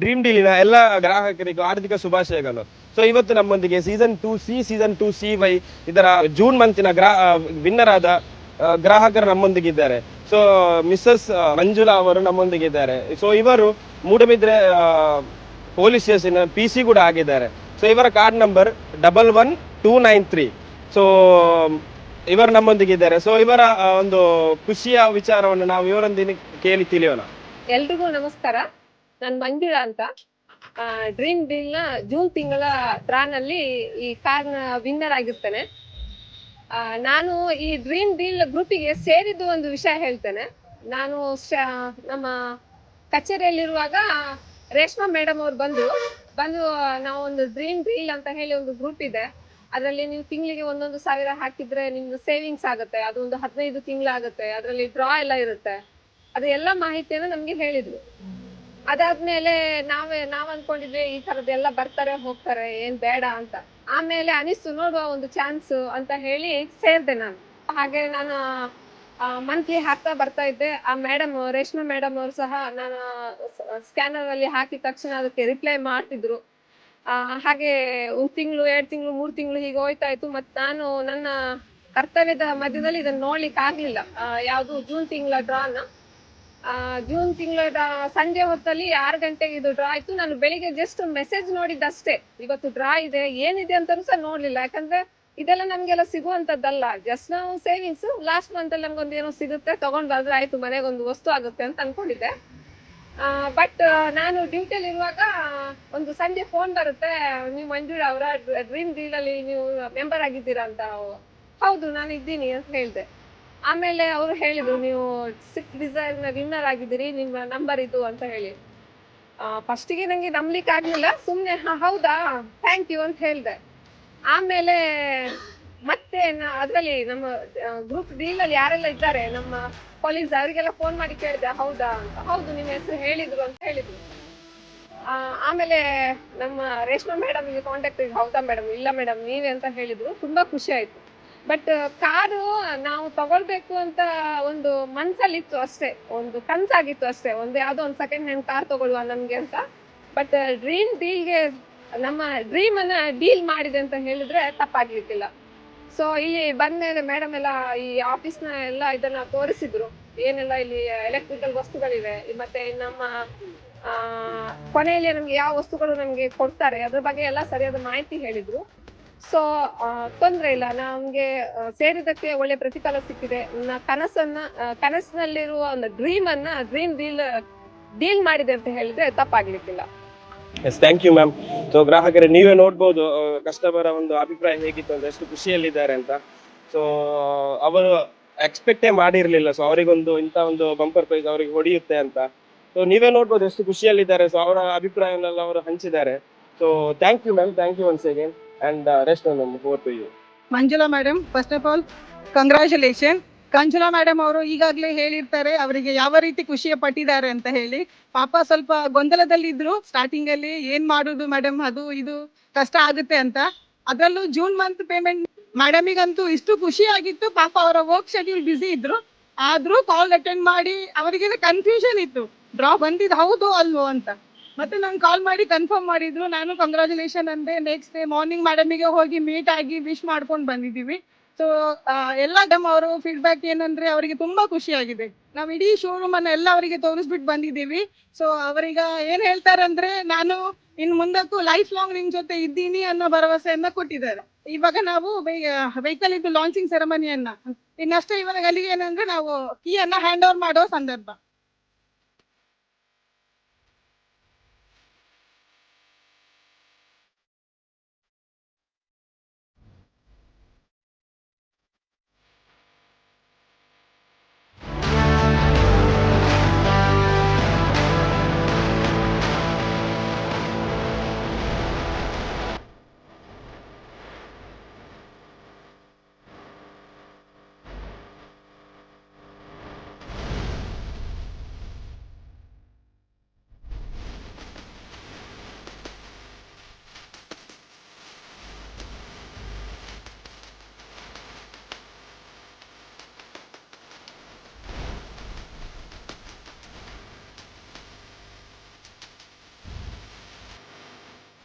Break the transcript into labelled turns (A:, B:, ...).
A: Dream ಡೀಲಿನ ಎಲ್ಲ ಗ್ರಾಹಕರಿಗೂ ಆರ್ಥಿಕ ಶುಭಾಶಯಗಳು. ಸೊ ಇವತ್ತು ನಮ್ಮೊಂದಿಗೆ season two C season two C Y ಇದರ ಜೂನ್ ಮಂತಿನ ಗ್ರಾ ವಿನ್ನರ್ ಆದ ಗ್ರಾಹಕರು ನಮ್ಮೊಂದಿಗಿದ್ದಾರೆ ಸೊ ಮಿಸ್ಸಸ್ ಮಂಜುಲಾ ಅವರು ನಮ್ಮೊಂದಿಗಿದ್ದಾರೆ ಸೊ ಇವರು Moodbidri police station P C ಕೂಡ ಆಗಿದ್ದಾರೆ. ಸೊ ಇವರ card number double one two nine three so ಇವರು ನಮ್ಮೊಂದಿಗಿದ್ದಾರೆ ಸೊ ಇವರ ಒಂದು ಖುಷಿಯ ವಿಚಾರವನ್ನು ನಾವು ಇವರೊಂದಿಗೆ ಕೇಳಿ ತಿಳಿಯೋಣ.
B: ಎಲ್ರಿಗೂ ನಮಸ್ಕಾರ. ನಾನು ಮಂಜುಳ ಅಂತ. ಡ್ರೀಮ್ ಡೀಲ್ನ ಜೂನ್ ತಿಂಗಳ ನಲ್ಲಿ ಈ ಕಾರ್ನ ವಿನ್ನರ್ ಆಗಿರ್ತೇನೆ. ನಾನು ಈ ಡ್ರೀಮ್ ಡೀಲ್ ಗ್ರೂಪಿಗೆ ಸೇರಿದ್ದು ಒಂದು ವಿಷಯ ಹೇಳ್ತೇನೆ. ನಾನು ನಮ್ಮ ಕಚೇರಿಯಲ್ಲಿರುವಾಗ ರೇಷ್ಮಾ ಮೇಡಮ್ ಅವ್ರು ಬಂದು ಬಂದು ನಾವು ಒಂದು ಡ್ರೀಮ್ ಡೀಲ್ ಅಂತ ಹೇಳಿ ಒಂದು ಗ್ರೂಪ್ ಇದೆ. ಅದರಲ್ಲಿ ನೀವು ತಿಂಗಳಿಗೆ ಒಂದೊಂದು ಸಾವಿರ ಹಾಕಿದ್ರೆ ನಿಮ್ದು ಸೇವಿಂಗ್ಸ್ ಆಗುತ್ತೆ. ಅದು ಒಂದು ಹದಿನೈದು ತಿಂಗಳಾಗುತ್ತೆ ಅದರಲ್ಲಿ ಡ್ರಾ ಎಲ್ಲ ಇರುತ್ತೆ. ಅದು ಎಲ್ಲ ಮಾಹಿತಿಯನ್ನು ನಮ್ಗೆ ಹೇಳಿದ್ರು. ಅದಾದ್ಮೇಲೆ ನಾವೇ ನಾವ್ ಅನ್ಕೊಂಡಿದ್ವಿ ಈ ತರದ್ದೆಲ್ಲ ಬರ್ತಾರೆ, ಹೋಗ್ತಾರೆ, ಏನ್ ಬೇಡ ಅಂತ. ಆಮೇಲೆ ಅನಿಸ್ತು, ನೋಡುವ ಒಂದು ಚಾನ್ಸ್ ಅಂತ ಹೇಳಿ ಸೇರ್ದೆ ನಾನು. ಹಾಗೆ ನಾನು ಮಂತ್ಲಿ ಹಾಕ್ತಾ ಬರ್ತಾ ಇದ್ದೆ. ಆ ಮೇಡಮ್ ರೇಷ್ಮೆ ಮೇಡಮ್ ಅವರು ಸಹ ನಾನು ಸ್ಕ್ಯಾನರ್ ಅಲ್ಲಿ ಹಾಕಿದ ತಕ್ಷಣ ಅದಕ್ಕೆ ರಿಪ್ಲೈ ಮಾಡ್ತಿದ್ರು. ಹಾಗೆ ಒಂದು ತಿಂಗಳು, ಎರಡು ತಿಂಗಳು, ಮೂರು ತಿಂಗಳು ಹೀಗೆ ಹೋಯ್ತಾ ಇತ್ತು ಮತ್ತು ನಾನು ನನ್ನ ಕರ್ತವ್ಯದ ಮಧ್ಯದಲ್ಲಿ ಇದನ್ನ ನೋಡ್ಲಿಕ್ಕೆ ಆಗ್ಲಿಲ್ಲ ಯಾವ್ದು, ಜೂನ್ ತಿಂಗಳ ಡ್ರಾನ ಜೂನ್ ತಿಂಗಳ ಸಂಜೆ ಹೊತ್ತಲ್ಲಿ ಆರು ಗಂಟೆಗೆ ಇದು ಡ್ರಾ ಆಯ್ತು. ನಾನು ಬೆಳಿಗ್ಗೆ ಜಸ್ಟ್ ಮೆಸೇಜ್ ನೋಡಿದ್ದಷ್ಟೇ. ಇವತ್ತು ಡ್ರಾ ಇದೆ, ಏನಿದೆ ಅಂತಲೂ ಸಹ ನೋಡ್ಲಿಲ್ಲ. ಯಾಕಂದ್ರೆ ಇದೆಲ್ಲ ನಮ್ಗೆಲ್ಲ ಸಿಗುವಂತದ್ದಲ್ಲ. ಜಸ್ಟ್ ನಾವು ಸೇವಿಂಗ್ಸ್ ಲಾಸ್ಟ್ ಮಂತ್ ಅಲ್ಲಿ ನಮ್ಗೊಂದು ಏನೋ ಸಿಗುತ್ತೆ, ತಗೊಂಡ್ ಬಂದ್ರೆ ಆಯ್ತು ಒಂದು ವಸ್ತು ಆಗುತ್ತೆ ಅಂತ ಅನ್ಕೊಂಡಿದ್ದೆ. ಬಟ್ ನಾನು ಡ್ಯೂಟಿಯಲ್ಲಿ ಇರುವಾಗ ಒಂದು ಸಂಜೆ ಫೋನ್ ಬರುತ್ತೆ. ನೀವು ಮಂಜುಳ ಅವರ ಡ್ರೀಮ್ ಡೀಲ್ ಅಲ್ಲಿ ನೀವು ಮೆಂಬರ್ ಆಗಿದ್ದೀರಾ ಅಂತ. ಹೌದು ನಾನು ಇದ್ದೀನಿ ಅಂತ ಹೇಳ್ದೆ. ಆಮೇಲೆ ಅವರು ಹೇಳಿದ್ರು ನೀವು ಸಿಕ್ ಡಿಸೈರ್ನ ವಿನ್ನರ್ ಆಗಿದ್ದೀರಿ ನಿಮ್ಮ ನಂಬರ್ ಇದು ಅಂತ ಹೇಳಿ. ಫಸ್ಟಿಗೆ ನಂಗೆ ನಂಬ್ಲಿಕ್ಕೆ ಆಗ್ಲಿಲ್ಲ ಸುಮ್ನೆ "ಹ, ಹೌದಾ? ಥ್ಯಾಂಕ್ ಯು ಅಂತ ಹೇಳ್ದೆ. ಆಮೇಲೆ ಮತ್ತೆ ಅದರಲ್ಲಿ ನಮ್ಮ ಗ್ರೂಪ್ ಡೀಲ್ ಅಲ್ಲಿ ಯಾರೆಲ್ಲ ಇದ್ದಾರೆ ನಮ್ಮ ಪೊಲೀಸ್ ಅವರಿಗೆಲ್ಲ ಫೋನ್ ಮಾಡಿ ಕೇಳಿದೆ ಹೌದಾ? ಅಂತ. ಹೌದು ನಿಮ್ಮ ಹೆಸರು ಹೇಳಿದ್ರು ಅಂತ ಹೇಳಿದ್ರು. ಆಮೇಲೆ ನಮ್ಮ ರೇಷ್ಮಾ ಮೇಡಮ್ ಕಾಂಟ್ಯಾಕ್ಟ್ ಹೌದಾ ಮೇಡಮ್ ಇಲ್ಲ ಮೇಡಮ್ ನೀವೇ ಅಂತ ಹೇಳಿದ್ರು. ತುಂಬಾ ಖುಷಿ ಆಯ್ತು. ಬಟ್ ಕಾರು ನಾವು ತಗೊಳ್ಬೇಕು ಅಂತ ಒಂದು ಮನ್ಸಲ್ಲಿತ್ತು ಅಷ್ಟೇ. ಒಂದು ಕನ್ಸಾಗಿತ್ತು ಅಷ್ಟೇ. ಒಂದು ಯಾವ್ದೋ ಒಂದು ಸೆಕೆಂಡ್ ಹ್ಯಾಂಡ್ ಕಾರ್ ತಗೊಳ್ಳುವ ನಮ್ಗೆ ಅಂತ. ಬಟ್ ಡ್ರೀಮ್ ಡೀಲ್ಗೆ ನಮ್ಮ ಡ್ರೀಮ್ ಅನ್ನ ಡೀಲ್ ಮಾಡಿದೆ ಅಂತ ಹೇಳಿದ್ರೆ ತಪ್ಪಾಗ್ಲಿಕ್ಕಿಲ್ಲ. ಸೊ ಇಲ್ಲಿ ಬಂದ್ಮೇಲೆ ಮೇಡಮ್ ಎಲ್ಲ ಈ ಆಫೀಸ್ನ ಎಲ್ಲ ಇದನ್ನ ತೋರಿಸಿದ್ರು. ಏನೆಲ್ಲ ಇಲ್ಲಿ ಎಲೆಕ್ಟ್ರಿಕಲ್ ವಸ್ತುಗಳಿವೆ, ಮತ್ತೆ ನಮ್ಮ ಕೊನೆಯಲ್ಲಿ ನಮ್ಗೆ ಯಾವ ವಸ್ತುಗಳು ನಮ್ಗೆ ಕೊಡ್ತಾರೆ, ಅದ್ರ ಬಗ್ಗೆ ಎಲ್ಲ ಸರಿಯಾದ ಮಾಹಿತಿ ಹೇಳಿದ್ರು. ಸೊ ತೊಂದ್ರೆ ಇಲ್ಲ. ನಮ್ಗೆ ಸೇರಿದಕ್ಕೆ ಒಳ್ಳೆ ಪ್ರತಿಫಲ ಸಿಕ್ಕಿದೆ. ಕನಸನ್ನ ಕನಸಿನಲ್ಲಿರುವ ಒಂದು ಡ್ರೀಮ್ ಅನ್ನ ಡ್ರೀಮ್ ಡೀಲ್ ಡೀಲ್ ಮಾಡಿದೆ ಅಂತ ಹೇಳಿದ್ರೆ ತಪ್ಪಾಗ್ಲಿಕ್ಕಿಲ್ಲ.
A: Yes thank you ma'am so ಗ್ರಾಹಕರೇ, ನೀವೇ ನೋಡ್ಬೋದು ಕಸ್ಟಮರ್ ಒಂದು ಅಭಿಪ್ರಾಯ ಹೇಗಿತ್ತು ಅಂತ ಎಷ್ಟು ಖುಷಿಯಲ್ಲಿದ್ದಾರೆ ಅಂತ. ಸೊ ಅವರು ಎಕ್ಸ್ಪೆಕ್ಟೇ ಮಾಡಿರ್ಲಿಲ್ಲ. ಸೊ ಅವರಿಗೊಂದು ಇಂಥ ಒಂದು ಬಂಪರ್ ಪ್ರೈಸ್ ಅವರಿಗೆ ಹೊಡೆಯುತ್ತೆ ಅಂತ. ಸೊ ನೀವೇ ನೋಡ್ಬೋದು ಎಷ್ಟು ಖುಷಿಯಲ್ಲಿದ್ದಾರೆ. ಸೊ ಅವರ ಅಭಿಪ್ರಾಯವನ್ನೆಲ್ಲ ಅವರು ಹಂಚಿದ್ದಾರೆ. So thank you ma'am thank you once again and rest over to you
C: Manjula madam first of all congratulation Manjula madam ಅವರು ಈಗಾಗಲೇ ಹೇಳಿರ್ತಾರೆ, ಅವರಿಗೆ ಯಾವ ರೀತಿ ಖುಷಿಯ ಪಟ್ಟಿದ್ದಾರೆ ಅಂತ ಹೇಳಿ. ಪಾಪ ಸ್ವಲ್ಪ ಗೊಂದಲದಲ್ಲಿ ಇದ್ರು ಸ್ಟಾರ್ಟಿಂಗ್ ಅಲ್ಲಿ ಏನ್ ಮಾಡೋದು ಮೇಡಮ್ ಅದು ಇದು ಕಷ್ಟ ಆಗುತ್ತೆ ಅಂತ. ಅದರಲ್ಲೂ ಜೂನ್ ಮಂತ್ ಪೇಮೆಂಟ್ ಮೇಡಮಿಗಂತೂ ಇಷ್ಟು ಖುಷಿ ಆಗಿತ್ತು. ಪಾಪ ಅವರ ವರ್ಕ್ ಶೆಡ್ಯೂಲ್ ಬ್ಯುಸಿ ಇದ್ರು. ಆದ್ರೂ ಕಾಲ್ ಅಟೆಂಡ್ ಮಾಡಿ ಅವರಿಗೆ ಕನ್ಫ್ಯೂಷನ್ ಇತ್ತು. ಡ್ರಾ ಬಂದಿದ್ ಹೌದು ಅಲ್ವೋ ಅಂತ. ಮತ್ತೆ ನಂಗೆ ಕಾಲ್ ಮಾಡಿ ಕನ್ಫರ್ಮ್ ಮಾಡಿದ್ರು. ನಾನು ಕಂಗ್ರಾಚುಲೇಷನ್ ಅಂದೆ. ನೆಕ್ಸ್ಟ್ ಡೇ ಮಾರ್ನಿಂಗ್ ಮೇಡಮಿಗೆ ಹೋಗಿ ಮೀಟ್ ಆಗಿ ವಿಶ್ ಮಾಡ್ಕೊಂಡು ಬಂದಿದ್ದೀವಿ. ಸೊ ಎಲ್ಲ ಡಮ್ ಅವರು ಫೀಡ್ಬ್ಯಾಕ್ ಏನಂದ್ರೆ ಅವರಿಗೆ ತುಂಬಾ ಖುಷಿ ಆಗಿದೆ. ನಾವು ಇಡೀ ಶೋರೂಮ್ ಅನ್ನ ಎಲ್ಲ ಅವರಿಗೆ ತೋರಿಸ್ಬಿಟ್ಟು ಬಂದಿದ್ದೀವಿ. ಸೊ ಅವರಿಗ ಏನ್ ಹೇಳ್ತಾರಂದ್ರೆ ನಾನು ಇನ್ ಮುಂದಕ್ಕೂ ಲೈಫ್ ಲಾಂಗ್ ನಿಮ್ ಜೊತೆ ಇದ್ದೀನಿ ಅನ್ನೋ ಭರವಸೆಯನ್ನ ಕೊಟ್ಟಿದ್ದಾರೆ. ಇವಾಗ ನಾವು ವೆಹಿಕಲ್ ಇದು ಲಾಂಚಿಂಗ್ ಸೆರೆಮನಿಯನ್ನ ಇನ್ನಷ್ಟೇ ಇವಾಗ ಅಲ್ಲಿಗೆ ಏನಂದ್ರೆ ನಾವು ಕೀ ಅನ್ನ ಹ್ಯಾಂಡ್ ಓವರ್ ಮಾಡೋ ಸಂದರ್ಭ.